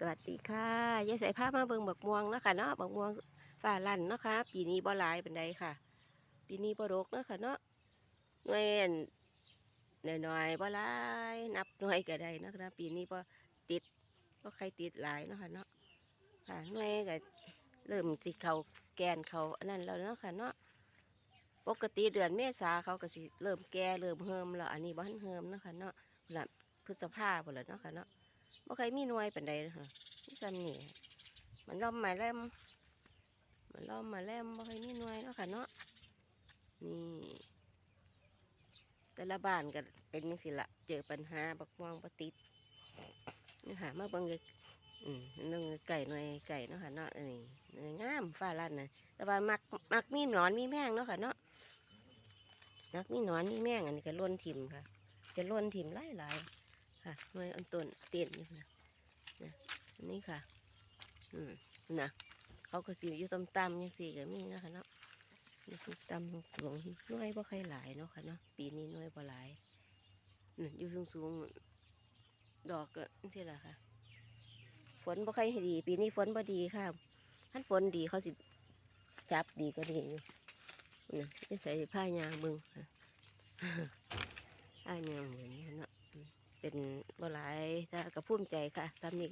สวัสดีค่ะยายใส่ผ้ามาเบิ่งบักม่วงเนาะค่ะเนาะบักม่วงฝ่าลั่นเนาะค่ะปีนี้บ่หลายเป็นใดค่ะ ปีนี้บ่รกเนาะค่ะเนาะหน่วยอันน้อยๆบ่หลายนับหน่วยก็ได้เนาะค่ะปีนี้บ่ติดบ่ใครติดหลายเนาะค่ะเนาะค่ะหน่วยก็เริ่มสิเขาแกนเขาอันนั้นแล้วเนาะค่ะเนาะปกติเดือนเมษาเขาก็สิเริ่มแก่เริ่มเฮิมแล้วอันนี้บ่ทันเฮิมเนาะค่ะเนาะพุ่นละพฤษภาพุ่นละเนาะค่ะเนาะ บ่ใครมีหน่วยปานใดเนาะค่ะนี่ซ้ำนี่มันล้อมมาแลมมันล้อมมาแลมบ่เคยมีหน่วยเนาะค่ะเนาะนี่ แต่ละบ้านก็เป็นยังสิละเจอปัญหาบักม่วงบ่ติดนี่หามาเบิ่งเลยอืมนึ่งไก่หน่วยไก่เนาะค่ะเนาะนี่หน่วยงามฟ้าลั่นนะแต่ว่ามักมักมีหนอนมีแมงเนาะค่ะเนาะมักมีหนอนมีแมงอันนี้ก็ล้นถิ่มค่ะ จะล้นถิ่มหลายหลาย ค่ะหน่วยอันต้นเตียนอยู่นะนะอันนี้ค่ะ อืมนะเขาก็สิอยู่ต่ำๆยังสี่ก็มีนะคะเนาะนี่คือต่ำหลวงน้อยบ่ใครหลายเนาะค่ะเนาะปีนี้น้อยบ่หลายนี่อยู่สูงๆดอกก็นี่แหละค่ะ ฝนบ่ใครให้ดี ปีนี้ฝนบ่ดีค่ะท่านฝนดีเขาสิจับดีก็ดีอยู่นะจะใส่ผ้ายางเบึงค่ะผ้ายางเหมือนนี้ เนาะอืมเป็นบ่หลายถ้าก็ภูมิใจค่ะสามี